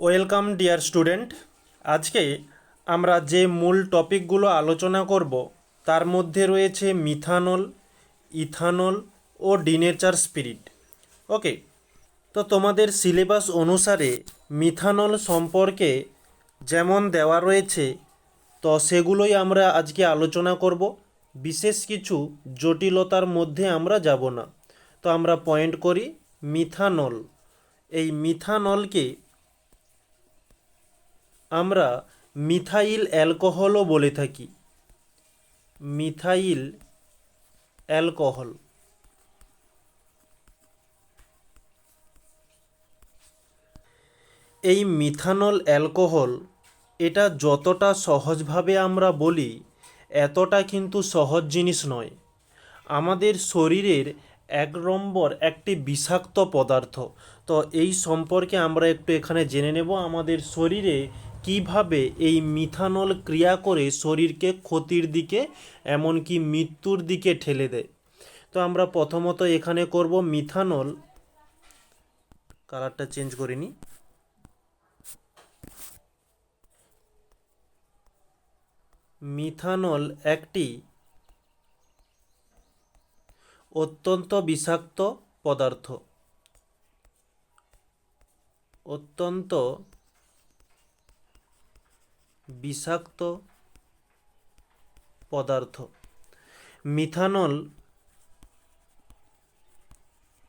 Welcome, dear student. আজকে আমরা যে মূল টপিকগুলো আলোচনা করব, তার মধ্যে রয়েছে মিথানল, ইথানল ও ডিনেচার স্পিরিট। ওকে, তো তোমাদের সিলেবাস অনুসারে মিথানল সম্পর্কে যেমন দেওয়া রয়েছে, তো সেগুলোই আমরা আজকে আলোচনা করব। বিশেষ কিছু জটিলতার মধ্যে আমরা যাব না। তো আমরা পয়েন্ট করি মিথানল। এই মিথানলকে আমরা মিথাইল অ্যালকোহলও বলে থাকি। Methyl alcohol. এই মিথানল অ্যালকোহল, এটা যতটা সহজভাবে আমরা বলি, এতটা কিন্তু সহজ জিনিস নয়। আমাদের শরীরের এক নম্বর একটি বিষাক্ত পদার্থ। তো এই সম্পর্কে আমরা একটু এখানে জেনে নেব। আমাদের শরীরে কীভাবে এই মিথানল ক্রিয়া করে শরীরকে ক্ষতির দিকে, এমনকি মৃত্যুর দিকে ঠেলে দেয়? তো আমরা প্রথমত এখানে করব মিথানল। কালারটা চেঞ্জ করে নিই। মিথানল একটি অত্যন্ত বিষাক্ত পদার্থ। অত্যন্ত বিষাক্ত পদার্থ। মিথানল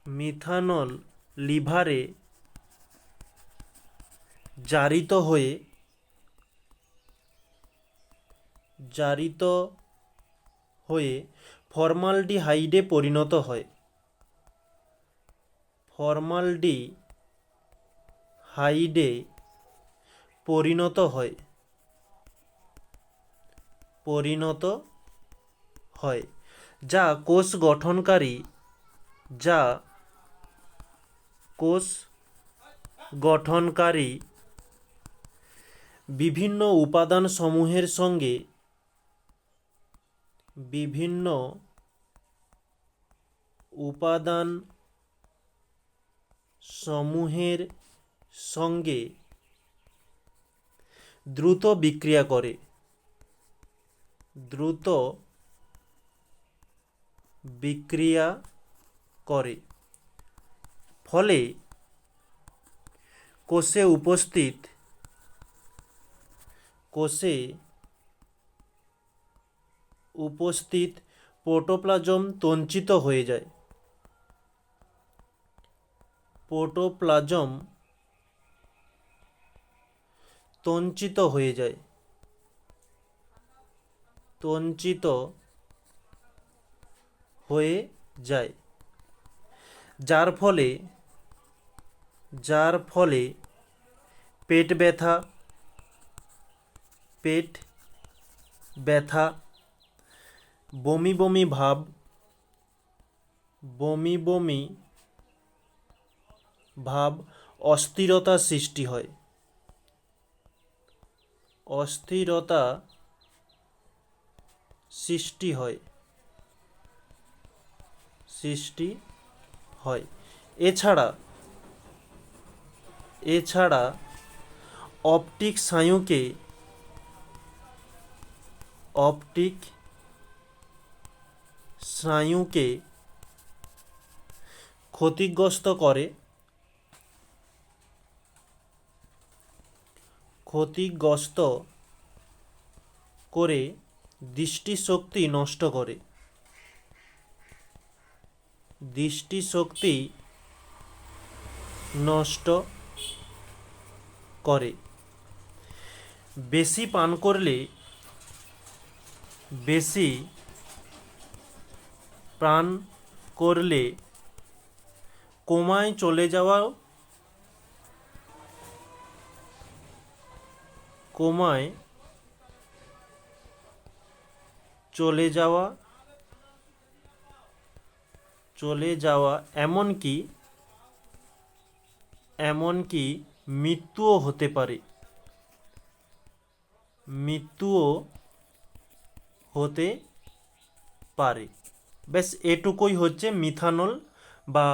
মিথানল লিভারে জারিত হয়ে জারিত হয়ে ফর্মালডিহাইডে পরিণত হয়। ফর্মালডি হাইডে পরিণত হয়। পরিণত হয়, যা কোষ গঠনকারী, যা কোষ গঠনকারী বিভিন্ন উপাদান সমূহের সঙ্গে বিভিন্ন উপাদান সমূহের সঙ্গে দ্রুত বিক্রিয়া করে। দ্রুত বিক্রিয়া করে। ফলে কোষে উপস্থিত কোষে উপস্থিত প্রোটোপ্লাজম তঞ্চিত হয়ে যায়। প্রোটোপ্লাজম তঞ্চিত হয়ে যায়। তঞ্চিত হয়ে যায়। যার ফলে যার ফলে পেট ব্যথা পেট ব্যথা, বমি বমি ভাব, বমি বমি ভাব, অস্থিরতা সৃষ্টি হয়। অস্থিরতা সৃষ্টি হয়। সৃষ্টি হয়। এছাড়া এছাড়া অপটিক স্নায়ুকে অপটিক স্নায়ুকে ক্ষতিগ্রস্ত করে। ক্ষতিগ্রস্ত করে দৃষ্টিশক্তি নষ্ট করে। দৃষ্টিশক্তি নষ্ট করে। বেশি পান করলে বেশি প্রাণ করলে কোমায় চলে যাওয়াও কোমায় চলে যাওয়া চলে যাওয়া এমনকি এমনকি মৃত্যুও হতে পারে। মৃত্যুও হতে পারে। ব্যাস, এটুকুই হচ্ছে মিথানল বা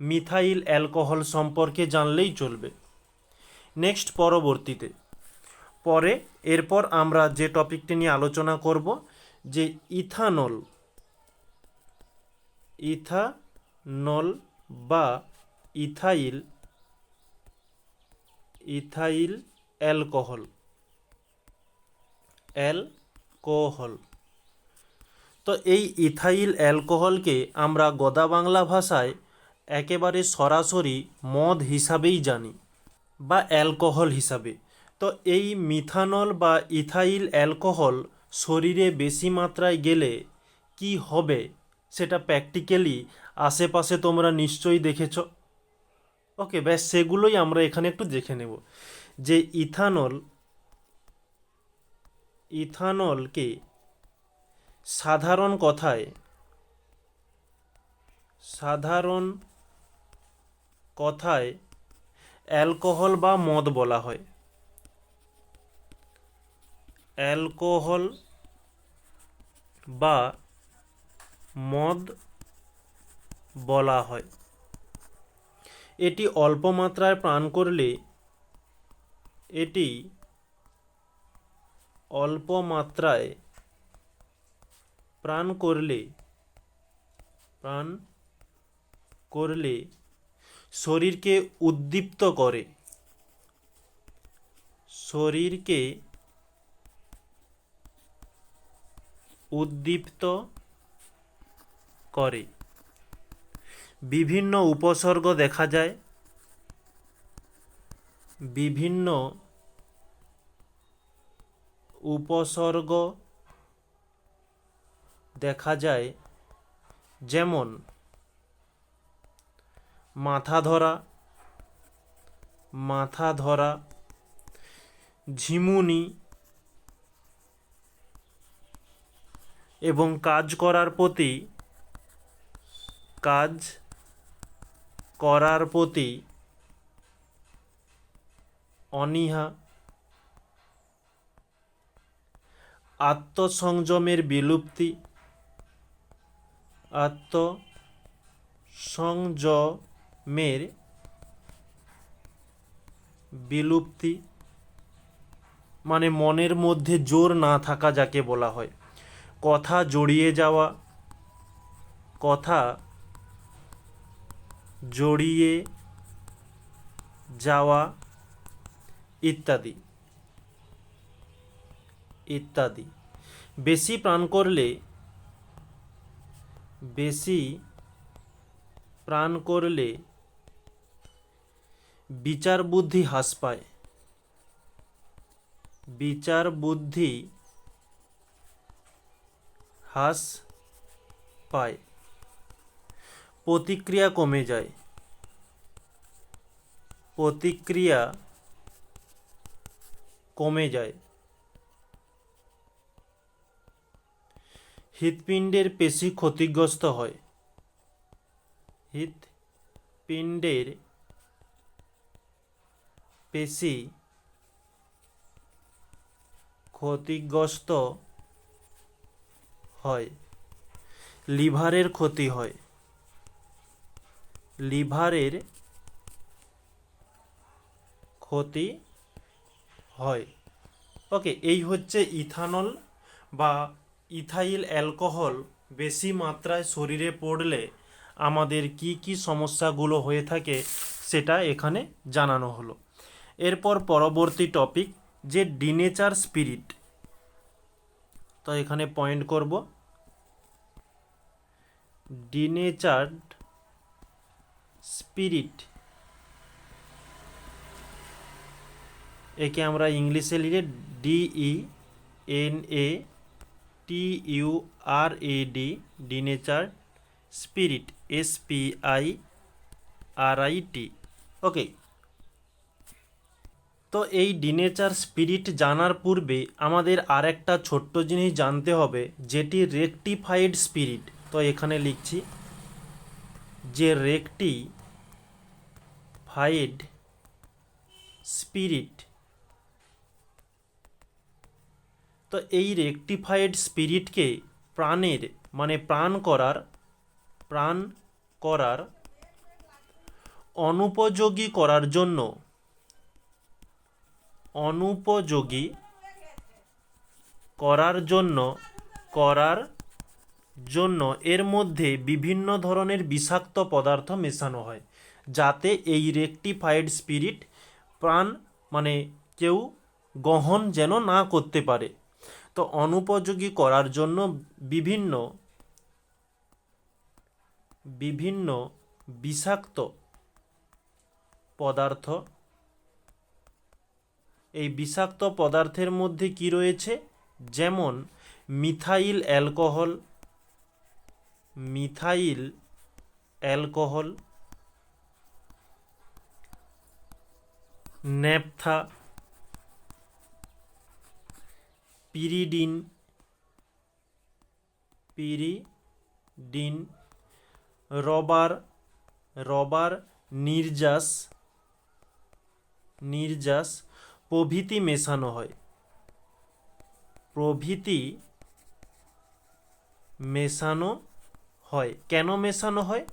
মিথাইল অ্যালকোহল সম্পর্কে জানলেই চলবে। নেক্সট পরবর্তীতে। পরে এরপর আমরা যে টপিকটি নিয়ে আলোচনা করব যে ইথানল ইথানল বা ইথাইল ইথাইল অ্যালকোহল অ্যালকোহল। তো এই ইথাইল অ্যালকোহলকে আমরা গদা বাংলা ভাষায় একেবারে সরাসরি মদ হিসাবেই জানি বা অ্যালকোহল হিসাবে। তো এই মিথানল বা ইথাইল অ্যালকোহল শরীরে বেশি মাত্রায় গেলে কি হবে সেটা প্র্যাকটিক্যালি আশেপাশে তোমরা নিশ্চয়ই দেখেছ। ওকে ব্যাস সেগুলোই আমরা এখানে একটু দেখে নেব। যে ইথানল ইথানলকে সাধারণ কথায় সাধারণ কথায় অ্যালকোহল বা মদ বলা হয়। অ্যালকোহল বা মদ বলা হয়। এটি অল্প মাত্রায় পান করলে এটি অল্প মাত্রায় প্রাণ করলে প্রাণ করলে শরীরকে উদ্দীপ্ত করে। শরীরকে উদ্দীপ্ত করে। বিভিন্ন উপসর্গ দেখা যায়। বিভিন্ন উপসর্গ দেখা যায়, যেমন মাথা ধরা মাথা ধরা, ঝিমুনি এবং কাজ করার প্রতি, কাজ করার প্রতি অনীহা, আত্মসংযমের বিলুপ্তি আত্মসংযমের বিলুপ্তি মানে মনের মধ্যে জোর না থাকা যাকে বলা হয়। কথা জড়িয়ে যাওয়া, কথা জড়িয়ে যাওয়া ইত্যাদি ইত্যাদি। বেশি প্রাণ করলে, বেশি প্রাণ করলে বিচার বুদ্ধি হ্রাস পায়। বিচার বুদ্ধি হ্রাস পায়। প্রতিক্রিয়া কমে যায়। প্রতিক্রিয়া কমে যায়। হৃৎপিণ্ডের পেশি ক্ষতিগ্রস্ত হয়। হৃৎপিণ্ডের পেশি ক্ষতিগ্রস্ত হয়। লিভারের ক্ষতি হয়। লিভারের ক্ষতি হয়। ওকে, এই হচ্ছে ইথানল বা ইথাইল অ্যালকোহল বেশি মাত্রায় শরীরে পড়লে আমাদের কি কি সমস্যাগুলো হয়ে থাকে সেটা এখানে জানানো হলো। এরপর পরবর্তী টপিক যে ডিনেচার স্পিরিট তো এখানে পয়েন্ট করব। Denatured spirit. একে আমরা ইংলিশে লিখে D E N A T U R E D denature spirit S P I R I T okay. তো এই ডিনেচার স্পিরিট জানার পূর্বে আমাদের আর একটা ছোট্ট জিনিস জানতে হবে, যেটি রেকটিফাইড স্পিরিট। তো এখানে লিখছি, যে রেকটি ফাইড স্পিরিট। তো এই রেকটিফাইড স্পিরিটকে প্রাণের মানে প্রাণ করার প্রাণ করার, অনুপযোগী করার জন্য, অনুপযোগী করার জন্য করার জন্য এর মধ্যে বিভিন্ন ধরনের বিষাক্ত পদার্থ মেশানো হয়, যাতে এই রেকটিফাইড স্পিরিট প্রাণ মানে কেউ গ্রহণ যেন না করতে পারে। তো অনুপযোগী করার জন্য বিভিন্ন বিভিন্ন বিষাক্ত পদার্থ, এই বিষাক্ত পদার্থের মধ্যে কি রয়েছে? যেমন methyl alcohol methyl alcohol naphtha pyridine pyridine rubber rubber নির্যাস নির্যাস প্রভৃতি মেশানো হয়। প্রভৃতি মেশানো হয়। কেন মেশানো হয়?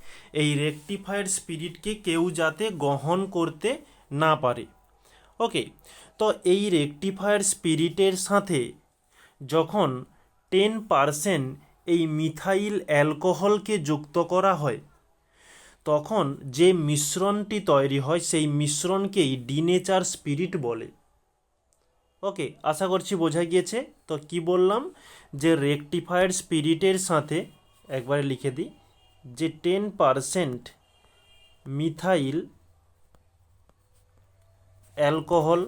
এই রেকটিফায়ার স্পিরিটকে কেউ যাতে গ্রহণ করতে না পারে। ওকে, তো এই রেকটিফায়ার স্পিরিটের সাথে যখন টেন পারসেন্ট এই মিথাইল অ্যালকোহলকে যুক্ত করা হয়, তখন যে মিশ্রণটি তৈরি হয় সেই মিশ্রণকেই ডিনেচার স্পিরিট বলে। ওকে, আশা করছি বোঝা গিয়েছে? তো কি বললাম? যে রেকটিফায়ার স্পিরিটের সাথে একবারে লিখে দিই, যে ten percent methyl alcohol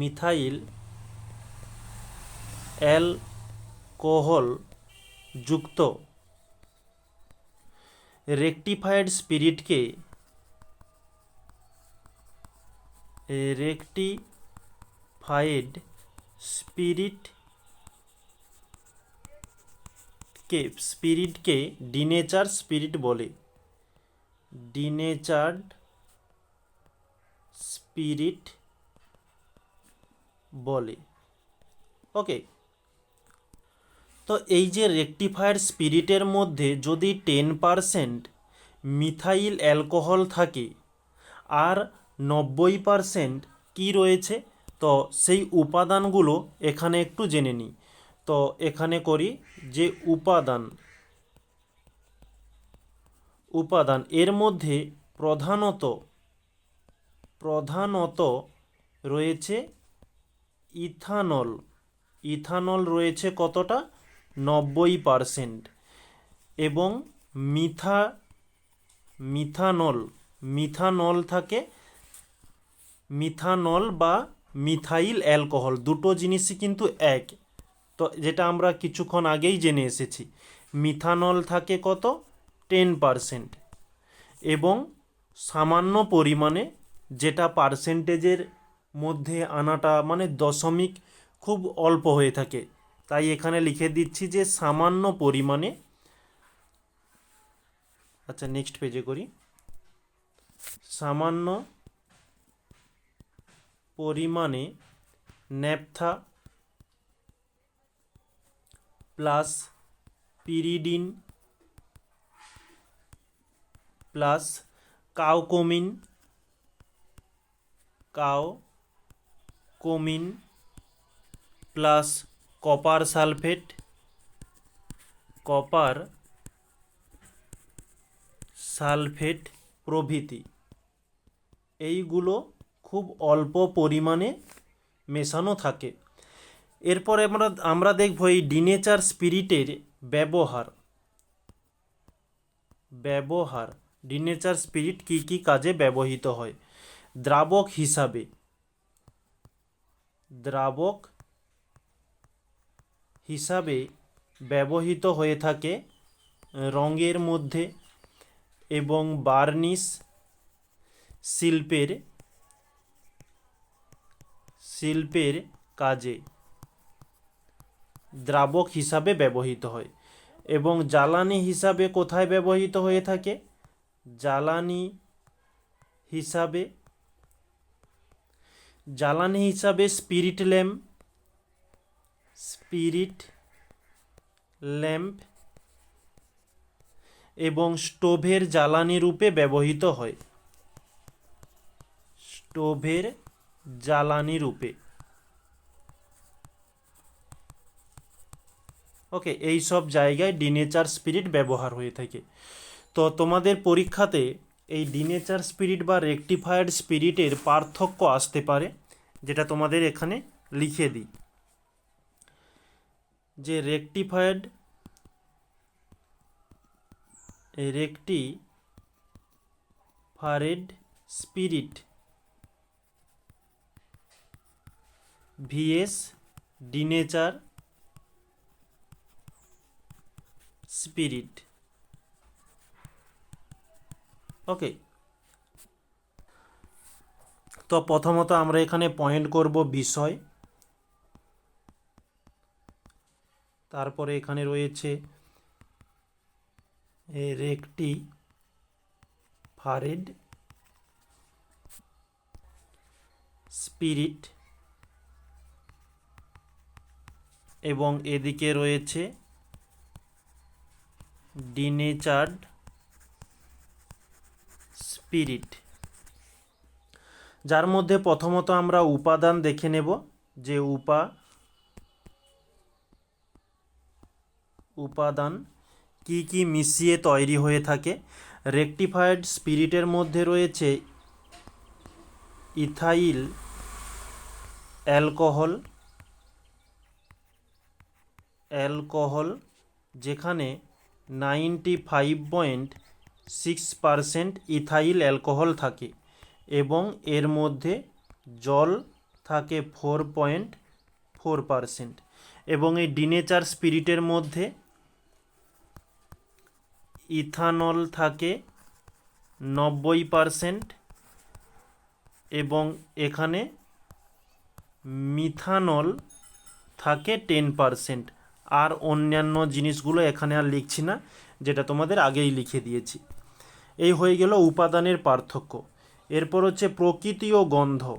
methyl alcohol যুক্ত রেকটিফায়েড স্পিরিটকে রেকটিফায়েড স্পিরিট কে স্পিরিটকে ডিনেচার স্পিরিট বলে। ডিনেচার্ড স্পিরিট বলে। ওকে। তো এই যে রেকটিফায়ার স্পিরিটের মধ্যে যদি টেন পারসেন্ট মিথাইল অ্যালকোহল থাকে আর নব্বই পারসেন্ট কী রয়েছে, তো সেই উপাদানগুলো এখানে একটু জেনে নিই। তো এখানে করি যে উপাদান উপাদান, এর মধ্যে প্রধানত প্রধানত রয়েছে ইথানল। ইথানল রয়েছে কতটা? নব্বই পারসেন্ট। এবং মিথা, মিথানল মিথানল থাকে মিথানল বা মিথাইল অ্যালকোহল। দুটো জিনিসই কিন্তু এক। তো যেটা আমরা কিছুক্ষণ আগেই জেনে এসেছি, মিথানল থাকে কত? টেন পারসেন্ট এবং সামান্য পরিমাণে যেটা পার্সেন্টেজের মধ্যে আনাটা মানে দশমিক খুব অল্প হয়ে থাকে। তাই এখানে লিখে দিচ্ছি যে সামান্য পরিমাণে। আচ্ছা নেক্সট পেজে করি। সামান্য পরিমাণে ন্যাপথা প্লাস পিরিডিন প্লাস কাউকোমিন কাও কোমিন plus copper sulphate copper sulphate প্রভৃতি। এইগুলো খুব অল্প পরিমাণে মেশানো থাকে। এরপরে আমরা আমরা দেখব এই ডিনেচার স্পিরিটের ব্যবহার। ব্যবহার। ডিনেচার স্পিরিট কী কী কাজে ব্যবহৃত হয়? দ্রাবক হিসাবে। দ্রাবক হিসাবে ব্যবহৃত হয়ে থাকে রঙের মধ্যে এবং বার্নিশ শিল্পের শিল্পের কাজে। দ্রাবক হিসাবে ব্যবহৃত হয়। এবং জ্বালানি হিসাবে কোথায় ব্যবহৃত হয়ে থাকে? জ্বালানি হিসাবে জ্বালানি হিসাবে স্পিরিট ল্যাম্প স্পিরিট ল্যাম্প এবং স্টোভের জ্বালানি রূপে ব্যবহৃত হয়। স্টোভের জ্বালানি রূপে। ওকে এই সব জায়গায় ডিনেচার স্পিরিট ব্যবহার হয়ে থাকে। তো তোমাদের পরীক্ষাতে এই ডিনেচার স্পিরিট বা রেকটিফায়ার্ড স্পিরিটের পার্থক্য আসতে পারে, যেটা তোমাদের এখানে লিখে দিই। যে rectified rectified spirit VS denature spirit okay তো প্রথমত আমরা এখানে পয়েন্ট করব বিষয়। তারপরে এখানে রয়েছে এর একটি ফারেড স্পিরিট এবং এদিকে রয়েছে ডিনেচার্ড স্পিরিট। যার মধ্যে প্রথমত আমরা উপাদান দেখে নেব, যে উপা, উপাদান কি কি মিশিয়ে তৈরি হয়ে থাকে। রেকটিফায়েড স্পিরিটের মধ্যে রয়েছে ইথাইল, অ্যালকোহল অ্যালকোহল, যেখানে ninety five point six percent ethyl alcohol থাকে এবং এর মধ্যে জল থাকে ফোর পয়েন্ট ফোর পারসেন্ট। এবং এই ডিনেচার স্পিরিটের মধ্যে ইথানল থাকে নব্বই পারসেন্ট এবং এখানে মিথানল থাকে টেন পারসেন্ট। আর অন্যান্য জিনিসগুলো এখানে আর লিখছি না, যেটা তোমাদের আগেই লিখে দিয়েছি। এই হয়ে গেল উপাদানের পার্থক্য। এরপর হচ্ছে প্রকৃতি ও গন্ধ।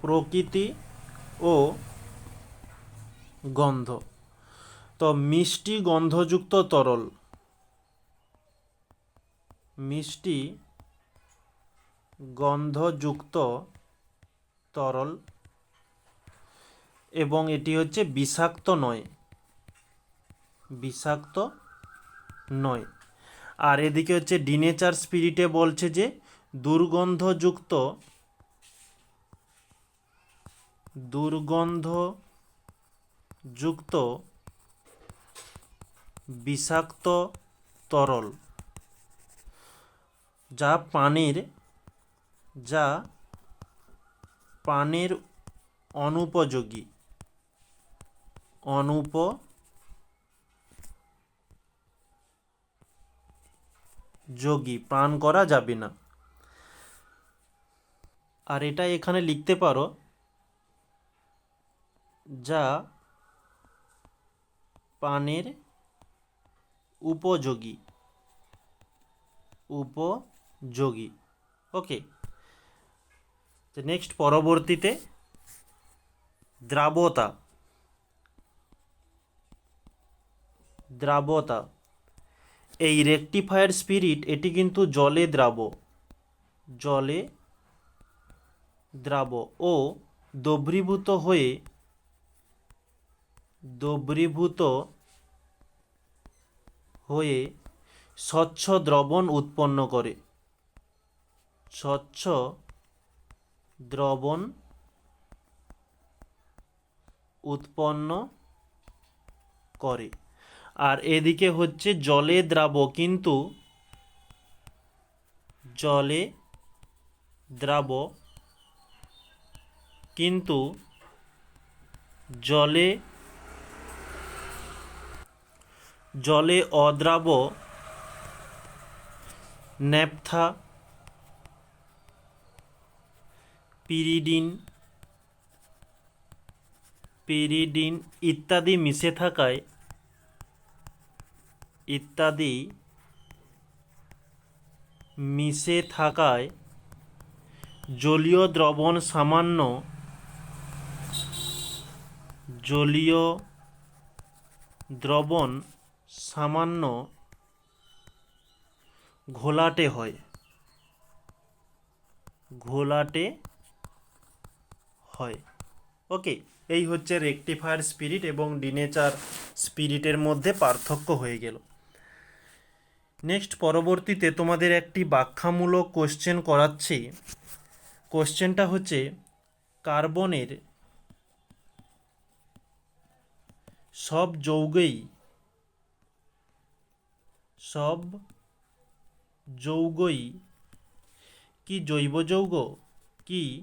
প্রকৃতি ও গন্ধ। তো মিষ্টি গন্ধযুক্ত তরল। মিষ্টি গন্ধযুক্ত তরল। এবং এটি হচ্ছে বিষাক্ত নয়। বিষাক্ত নয়। আর এদিকে হচ্ছে ডিনেচার স্পিরিটে বলছে যে দুর্গন্ধযুক্ত দুর্গন্ধযুক্ত বিষাক্ত তরল যা পানির, যা পানের অনুপযোগী। অনুপযোগী পান করা যাবে না। আর এটা এখানে লিখতে পারো, যা পানের উপযোগী। উপযোগী। ওকে নেক্সট পরবর্তীতে দ্রাবতা। দ্রাবতা। এই রেকটিফায়ার স্পিরিট এটি কিন্তু জলে দ্রাব। জলে দ্রাব ও দ্রবীভূত হয়ে দ্রবীভূত হয়ে স্বচ্ছ দ্রবণ উৎপন্ন করে। স্বচ্ছ দ্রবণ উৎপন্ন করে। আর এদিকে হচ্ছে জলে দ্রাব, কিন্তু জলে দ্রাব, কিন্তু জলে জলে অদ্রাব, ন্যাপথা, পিরিডিন পিরিডিন ইত্যাদি মিশে থাকায় ইত্যাদি মিশে থাকায় জলীয় দ্রবণ সামান্য জলীয় দ্রবণ সামান্য ঘোলাটে হয়। ঘোলাটে হয়। ওকে, এই হচ্ছে রেকটিফায়ার স্পিরিট এবং ডিনেচার স্পিরিটের মধ্যে পার্থক্য হয়ে গেল। নেক্সট পরবর্তীতে তোমাদের একটি ব্যাখ্যামূলক কোশ্চেন করাচ্ছি। কোশ্চেনটা হচ্ছে, কার্বনের সব যৌগেই, সব যৌগই কি জৈব যৌগ? কি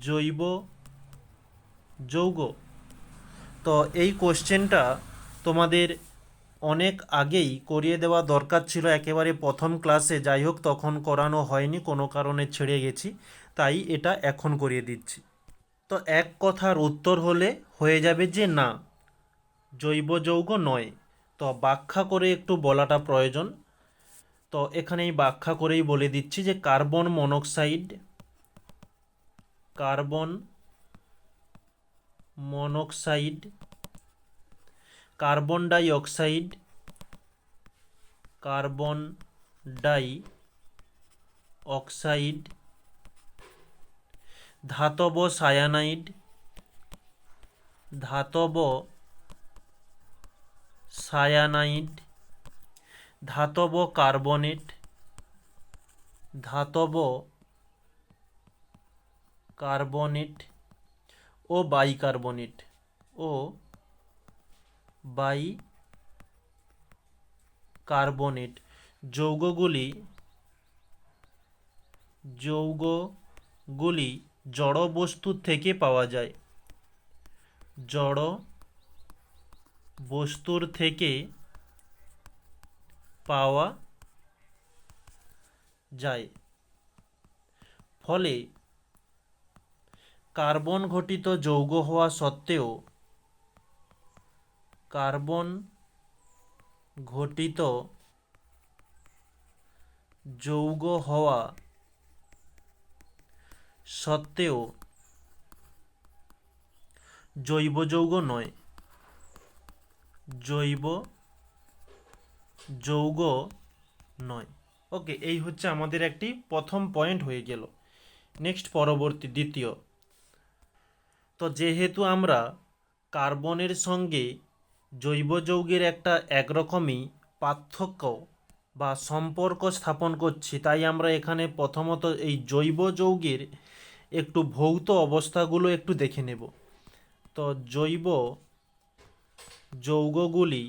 জৈব যৌগ? তো এই কোশ্চেনটা তোমাদের অনেক আগেই করিয়ে দেওয়া দরকার ছিল একেবারে প্রথম ক্লাসে। যাই হোক, তখন করানো হয়নি, কোনো কারণে ছেড়ে গেছি, তাই এটা এখন করিয়ে দিচ্ছি। তো এক কথার উত্তর হলে হয়ে যাবে যে না, জৈব যৌগ নয়। তো ব্যাখ্যা করে একটু বলাটা প্রয়োজন। তো এখানেই ব্যাখ্যা করেই বলে দিচ্ছি যে carbon monoxide carbon monoxide carbon dioxide carbon dioxide ধাতব সায়ানাইড ধাতব সায়ানাইড ধাতব কার্বনেট ধাতব কার্বনেট ও বাইকার্বনেট ও বাই কার্বনেট। যৌগগুলি যৌগগুলি জড় বস্তু থেকে পাওয়া যায়। জড় বস্তুর থেকে পাওয়া যায়। ফলে কার্বন ঘটিত যৌগ হওয়া সত্ত্বেও কার্বন ঘটিত যৌগ হওয়া সত্ত্বেও জৈব যৌগ নয়, জৈব যৌগ নয়। ওকে, এই হচ্ছে আমাদের একটি প্রথম পয়েন্ট হয়ে গেল। নেক্সট, পরবর্তী, দ্বিতীয়। তো যেহেতু আমরা কার্বনের সঙ্গে জৈব যৌগের একটা একরকমই পার্থক্য বা সম্পর্ক স্থাপন করছি। তাই আমরা এখানে প্রথমত এই জৈব যৌগের একটু ভৌত অবস্থাগুলো একটু দেখে নেব। তো জৈব যৌগগুলি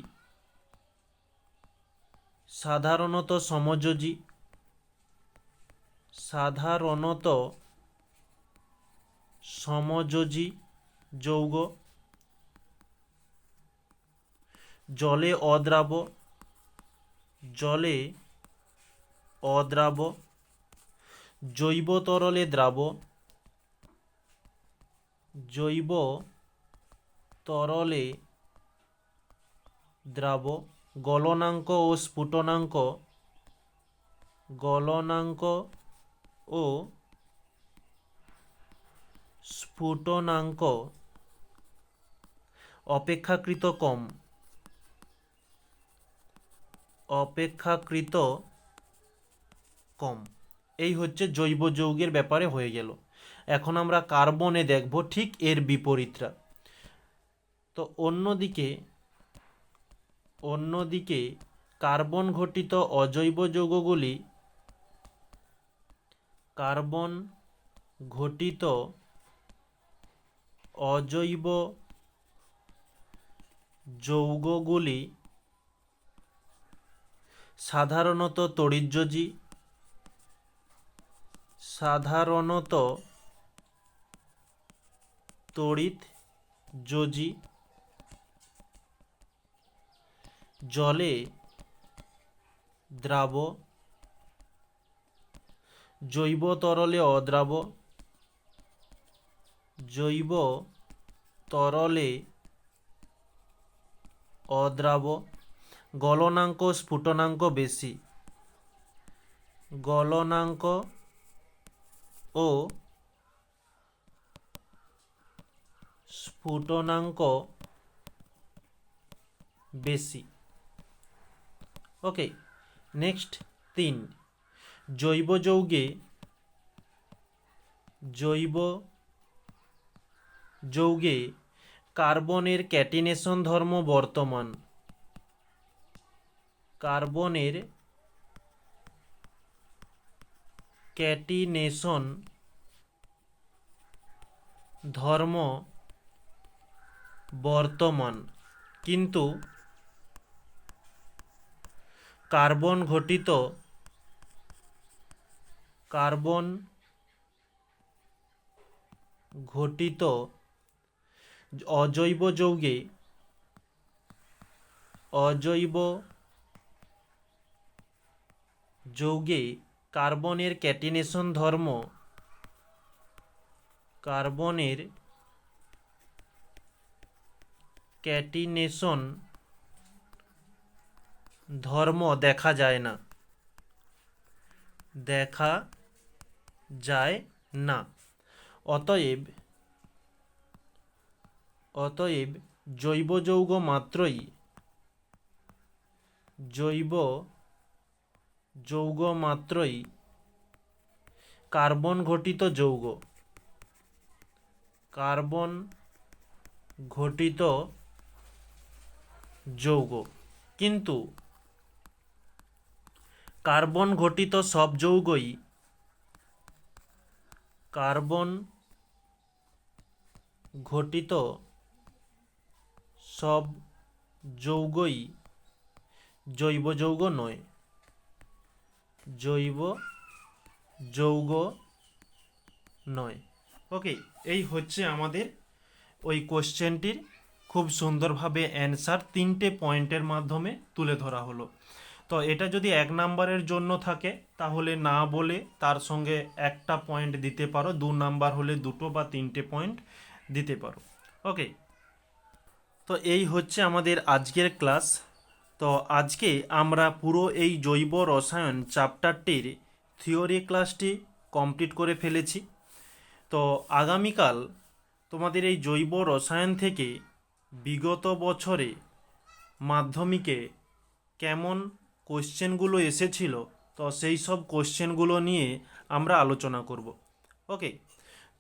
সাধারণত সমযোজী সাধারণত সমযোজী যৌগ জলে অদ্রাব জলে অদ্রাব, জৈব তরলে দ্রাব, জৈব তরলে দ্রাব, গলনাঙ্ক ও স্ফুটনাঙ্ক, গলনাঙ্ক ও স্ফুটনাঙ্ক। অপেক্ষাকৃত কম। অপেক্ষাকৃত কম। এই হচ্ছে জৈব যৌগের ব্যাপারে হয়ে গেল। এখন আমরা কার্বনে দেখব ঠিক এর বিপরীতটা। তো অন্যদিকে অন্যদিকে কার্বন ঘটিত অজৈব যৌগগুলি কার্বন ঘটিত অজৈব যৌগগুলি সাধারণত তড়িৎযোজী সাধারণত তড়িৎ যোজী জলে দ্রাব জৈব তরলে অদ্রাব জৈব তরলে অদ্রাব গলনাঙ্ক, স্ফুটনাঙ্ক বেশি। গলনাঙ্ক ও স্ফুটনাঙ্ক বেশি। ওকে, নেক্সট তিন। জৈব যৌগে জৈব যৌগে কার্বনের ক্যাটিনেশন ধর্ম বর্তমান। কার্বনের ক্যাটিনেশন ধর্ম বর্তমান। কিন্তু কার্বন ঘটিত কার্বন ঘটিত অজৈব যৌগে অজৈব যৌগে কার্বনের ক্যাটিনেশন ধর্ম কার্বনের ক্যাটিনেশন ধর্ম দেখা যায় না। দেখা যায় না। অতএব অতএব জৈব যৌগ মাত্রই জৈব যৌগ মাত্রই কার্বন ঘটিত যৌগ। কার্বন ঘটিত যৌগ। কিন্তু কার্বন ঘটিত সব যৌগই কার্বন ঘটিত সব যৌগই জৈব যৌগ নয়। জৈব যৌগ নয়। ওকে এই হচ্ছে আমাদের ওই কোশ্চেনটির খুব সুন্দরভাবে অ্যান্সার তিনটে পয়েন্টের মাধ্যমে তুলে ধরা হলো। তো এটা যদি এক নাম্বারের জন্য থাকে, তাহলে না বলে তার সঙ্গে একটা পয়েন্ট দিতে পারো, দু নাম্বার হলে দুটো বা তিনটে পয়েন্ট দিতে পারো। ওকে তো এই হচ্ছে আমাদের আজকের ক্লাস তো আজকে আমরা পুরো এই জৈব রসায়ন চ্যাপ্টারটির থিওরি ক্লাসটি কমপ্লিট করে ফেলেছি। তো আগামীকাল তোমাদের এই জৈব রসায়ন থেকে বিগত বছরে মাধ্যমিকে কেমন কোশ্চেনগুলো এসেছিল, তো সেই সব কোশ্চেনগুলো নিয়ে আমরা আলোচনা করব। ওকে,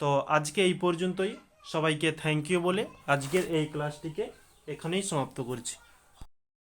তো আজকে এই পর্যন্তই। সবাইকে থ্যাংক ইউ বলে আজকের এই ক্লাসটিকে এখানেই সমাপ্ত করছি।